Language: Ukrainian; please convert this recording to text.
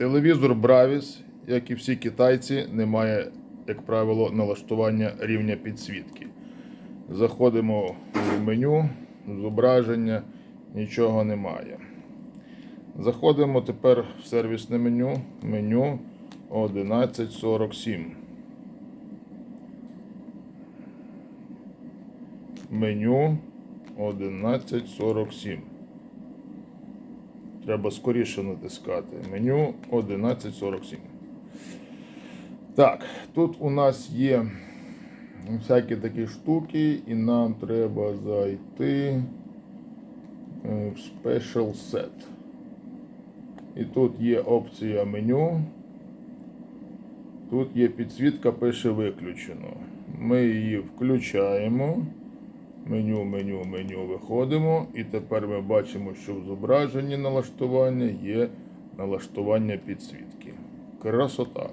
Телевізор Bravis, як і всі китайці, не має, як правило, налаштування рівня підсвітки. Заходимо в меню, зображення, нічого немає. Заходимо тепер в сервісне меню, меню 1147. Меню 1147. Треба скоріше натискати. Меню 1147. Так, тут у нас є всякі такі штуки, і нам треба зайти е, в Special Set. І тут є опція меню. Тут є підсвітка, пише виключено. Ми її включаємо. Меню, меню, меню виходимо. І тепер ми бачимо, що в зображенні налаштування є налаштування підсвітки. Красота.